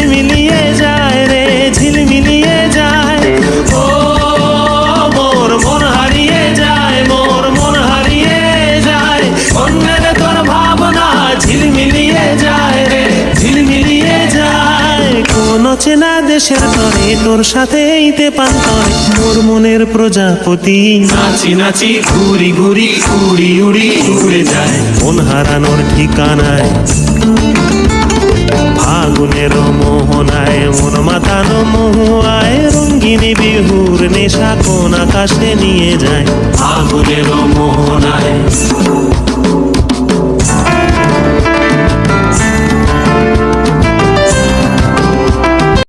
ঝিলমিলিয়ে যায় রে ঝিলমিলিয়ে যায়। ও মোর মন হারিয়ে যায় মোর মন হারিয়ে যায়। কন্যের তোর ভাবনা ঝিলমিলিয়ে যায় রে ঝিলমিলিয়ে যায়। কোন চেনা দেশের তরে তোর সাথে ইতে পান্তরে মোর মনের প্রজাপতি নাচি নাচি ঘুরি ঘুরি উড়ি উড়ি উড়ে যায়। মন হারানোর ঠিকানায় মাতানো মহুয়ায় রঙ্গিনী বিহুর নেশা কোন আকাশে নিয়ে যায়? আগুনের